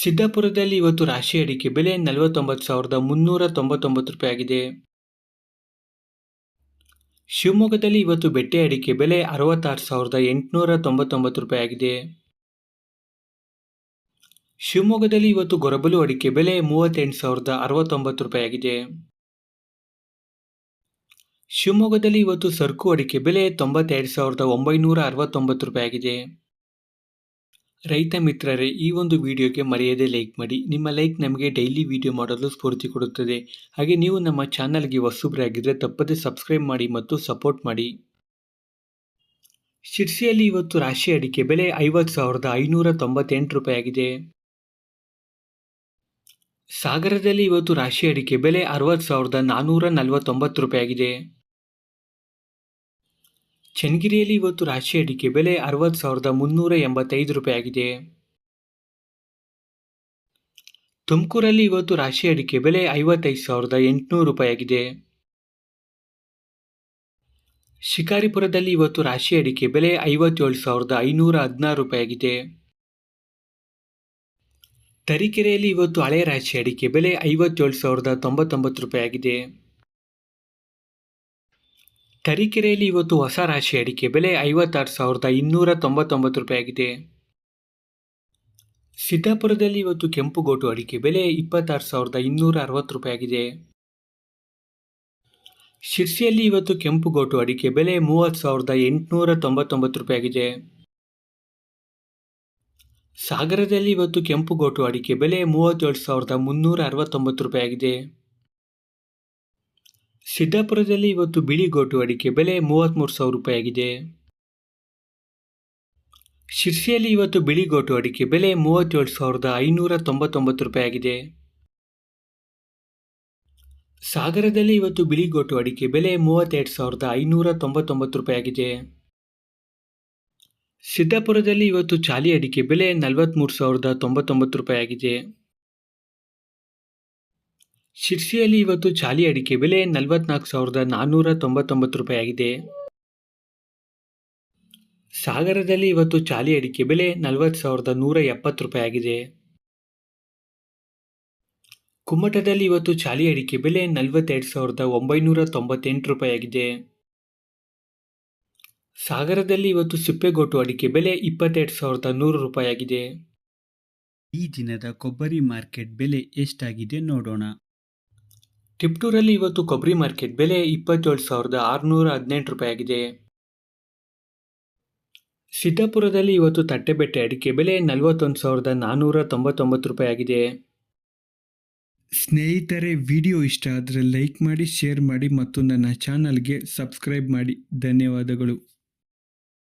ಸಿದ್ದಾಪುರದಲ್ಲಿ ಇವತ್ತು ರಾಶಿ ಅಡಿಕೆ ಬೆಲೆ ನಲವತ್ತೊಂಬತ್ತು ಸಾವಿರದ ಮುನ್ನೂರ ತೊಂಬತ್ತೊಂಬತ್ತು ರೂಪಾಯಿ ಆಗಿದೆ. ಶಿವಮೊಗ್ಗದಲ್ಲಿ ಇವತ್ತು ಬೆಟ್ಟೆ ಅಡಿಕೆ ಬೆಲೆ ಅರವತ್ತಾರು ಸಾವಿರದ ಎಂಟುನೂರ ತೊಂಬತ್ತೊಂಬತ್ತು ರೂಪಾಯಿ ಆಗಿದೆ. ಶಿವಮೊಗ್ಗದಲ್ಲಿ ಇವತ್ತು ಗೊರಬಲು ಅಡಿಕೆ ಬೆಲೆ ಮೂವತ್ತೆಂಟು ಸಾವಿರದ ಅರವತ್ತೊಂಬತ್ತು ರೂಪಾಯಿ ಆಗಿದೆ. ಶಿವಮೊಗ್ಗದಲ್ಲಿ ಇವತ್ತು ಸರ್ಕು ಅಡಿಕೆ ಬೆಲೆ ತೊಂಬತ್ತೆರಡು ಸಾವಿರದ ಒಂಬೈನೂರ ಅರವತ್ತೊಂಬತ್ತು ರೂಪಾಯಿ ಆಗಿದೆ. ರೈತ ಮಿತ್ರರೇ, ಈ ಒಂದು ವಿಡಿಯೋಗೆ ಮರೆಯದೆ ಲೈಕ್ ಮಾಡಿ. ನಿಮ್ಮ ಲೈಕ್ ನಮಗೆ ಡೈಲಿ ವಿಡಿಯೋ ಮಾಡಲು ಸ್ಫೂರ್ತಿ ಕೊಡುತ್ತದೆ. ಹಾಗೆ ನೀವು ನಮ್ಮ ಚಾನಲ್ಗೆ ಹೊಸಬ್ರಾಗಿದ್ದರೆ ತಪ್ಪದೆ ಸಬ್ಸ್ಕ್ರೈಬ್ ಮಾಡಿ ಮತ್ತು ಸಪೋರ್ಟ್ ಮಾಡಿ. ಶಿರ್ಸಿಯಲ್ಲಿ ಇವತ್ತು ರಾಶಿ ಅಡಿಕೆ ಬೆಲೆ ಐವತ್ತು ಸಾವಿರದ ಐನೂರ ತೊಂಬತ್ತೆಂಟು ರೂಪಾಯಿ ಆಗಿದೆ. ಸಾಗರದಲ್ಲಿ ಇವತ್ತು ರಾಶಿ ಅಡಿಕೆ ಬೆಲೆ ಅರವತ್ತು ಸಾವಿರದ ನಾನ್ನೂರ ನಲವತ್ತೊಂಬತ್ತು ರೂಪಾಯಿ ಆಗಿದೆ. ಚನ್ನಗಿರಿಯಲ್ಲಿ ಇವತ್ತು ರಾಶಿ ಅಡಿಕೆ ಬೆಲೆ ಅರವತ್ತು ಸಾವಿರದ ಮುನ್ನೂರ ಎಂಬತ್ತೈದು ರೂಪಾಯಿ ಆಗಿದೆ. ತುಮಕೂರಲ್ಲಿ ಇವತ್ತು ರಾಶಿ ಅಡಿಕೆ ಬೆಲೆ ಐವತ್ತೈದು ಸಾವಿರದ ಎಂಟುನೂರು ರೂಪಾಯಿ ಆಗಿದೆ. ಶಿಕಾರಿಪುರದಲ್ಲಿ ಇವತ್ತು ರಾಶಿ ಅಡಿಕೆ ಬೆಲೆ ಐವತ್ತೇಳು ಸಾವಿರದ ಐನೂರ ಹದಿನಾರು ರೂಪಾಯಿ ಆಗಿದೆ. ತರೀಕೆರೆಯಲ್ಲಿ ಇವತ್ತು ಹಳೆ ರಾಶಿ ಅಡಿಕೆ ಬೆಲೆ ಐವತ್ತೇಳು ಸಾವಿರದ ತೊಂಬತ್ತೊಂಬತ್ತು ರೂಪಾಯಿ ಆಗಿದೆ. ತರೀಕೆರೆಯಲ್ಲಿ ಇವತ್ತು ಹೊಸ ರಾಶಿ ಅಡಿಕೆ ಬೆಲೆ ಐವತ್ತಾರು ಸಾವಿರದ ಇನ್ನೂರ ತೊಂಬತ್ತೊಂಬತ್ತು ರೂಪಾಯಿ ಆಗಿದೆ. ಸಿದ್ದಾಪುರದಲ್ಲಿ ಇವತ್ತು ಕೆಂಪುಗೋಟು ಅಡಿಕೆ ಬೆಲೆ ಇಪ್ಪತ್ತಾರು ಸಾವಿರದ ಇನ್ನೂರ ಅರವತ್ತು ರೂಪಾಯಿ ಆಗಿದೆ. ಶಿರ್ಸಿಯಲ್ಲಿ ಇವತ್ತು ಕೆಂಪುಗೋಟು ಅಡಿಕೆ ಬೆಲೆ ಮೂವತ್ತು ಸಾವಿರದ ಎಂಟುನೂರ ತೊಂಬತ್ತೊಂಬತ್ತು ರೂಪಾಯಿ ಆಗಿದೆ. ಸಾಗರದಲ್ಲಿ ಇವತ್ತು ಕೆಂಪುಗೋಟು ಅಡಿಕೆ ಬೆಲೆ ಮೂವತ್ತೇಳು ಸಾವಿರದ ಮುನ್ನೂರ ಅರವತ್ತೊಂಬತ್ತು ರೂಪಾಯಿ ಆಗಿದೆ. ಸಿದ್ದಾಪುರದಲ್ಲಿ ಇವತ್ತು ಬಿಳಿ ಗೋಟು ಅಡಿಕೆ ಬೆಲೆ ಮೂವತ್ತ್ಮೂರು ಸಾವಿರ ರೂಪಾಯಿಯಾಗಿದೆ. ಶಿರ್ಸಿಯಲ್ಲಿ ಇವತ್ತು ಬಿಳಿಗೋಟು ಅಡಿಕೆ ಬೆಲೆ ಮೂವತ್ತೇಳು ಸಾವಿರದ ಐನೂರ ತೊಂಬತ್ತೊಂಬತ್ತು ರೂಪಾಯಿಯಾಗಿದೆ. ಸಾಗರದಲ್ಲಿ ಇವತ್ತು ಬಿಳಿಗೋಟು ಅಡಿಕೆ ಬೆಲೆ ಮೂವತ್ತೆರಡು ಸಾವಿರದ ಐನೂರ ತೊಂಬತ್ತೊಂಬತ್ತು ರೂಪಾಯಿಯಾಗಿದೆ. ಸಿದ್ದಾಪುರದಲ್ಲಿ ಇವತ್ತು ಚಾಲಿ ಅಡಿಕೆ ಬೆಲೆ ನಲವತ್ತ್ಮೂರು ಸಾವಿರದ ತೊಂಬತ್ತೊಂಬತ್ತು ರೂಪಾಯಿ ಆಗಿದೆ ಶಿರ್ಸಿಯಲ್ಲಿ ಇವತ್ತು ಚಾಲಿ ಅಡಿಕೆ ಬೆಲೆ ನಲವತ್ನಾಲ್ಕು ಸಾವಿರದ ನಾನ್ನೂರ ತೊಂಬತ್ತೊಂಬತ್ತು ರೂಪಾಯಿ ಆಗಿದೆ. ಸಾಗರದಲ್ಲಿ ಇವತ್ತು ಚಾಲಿ ಅಡಿಕೆ ಬೆಲೆ ನಲವತ್ತು ಸಾವಿರದ ನೂರ ಎಪ್ಪತ್ತು ರೂಪಾಯಿ ಆಗಿದೆ. ಕುಮ್ಮಟದಲ್ಲಿ ಇವತ್ತು ಚಾಲಿ ಅಡಿಕೆ ಬೆಲೆ ನಲವತ್ತೆರಡು ಸಾವಿರದ ಒಂಬೈನೂರ ತೊಂಬತ್ತೆಂಟು ರೂಪಾಯಿ ಆಗಿದೆ. ಸಾಗರದಲ್ಲಿ ಇವತ್ತು ಸಿಪ್ಪೆಗೋಟು ಅಡಿಕೆ ಬೆಲೆ ಇಪ್ಪತ್ತೆರಡು ಸಾವಿರದ ನೂರು ರೂಪಾಯಿ ಆಗಿದೆ. ಈ ದಿನದ ಕೊಬ್ಬರಿ ಮಾರ್ಕೆಟ್ ಬೆಲೆ ಎಷ್ಟಾಗಿದೆ ನೋಡೋಣ. ಟಿಪ್ಟೂರಲ್ಲಿ ಇವತ್ತು ಕೊಬ್ಬರಿ ಮಾರ್ಕೆಟ್ ಬೆಲೆ ಇಪ್ಪತ್ತೇಳು ಸಾವಿರದ ಆರುನೂರ ಹದಿನೆಂಟು ರೂಪಾಯಿ ಆಗಿದೆ ಸಿದ್ದಾಪುರದಲ್ಲಿ ಇವತ್ತು ತಟ್ಟೆಬೆಟ್ಟೆ ಅಡಿಕೆ ಬೆಲೆ ನಲವತ್ತೊಂದು ಸಾವಿರದ ನಾನ್ನೂರ ತೊಂಬತ್ತೊಂಬತ್ತು ರೂಪಾಯಿ ಆಗಿದೆ ಸ್ನೇಹಿತರೆ, ವಿಡಿಯೋ ಇಷ್ಟ ಆದರೆ ಲೈಕ್ ಮಾಡಿ, ಶೇರ್ ಮಾಡಿ ಮತ್ತು ನನ್ನ ಚಾನಲ್ಗೆ ಸಬ್ಸ್ಕ್ರೈಬ್ ಮಾಡಿ. ಧನ್ಯವಾದಗಳು.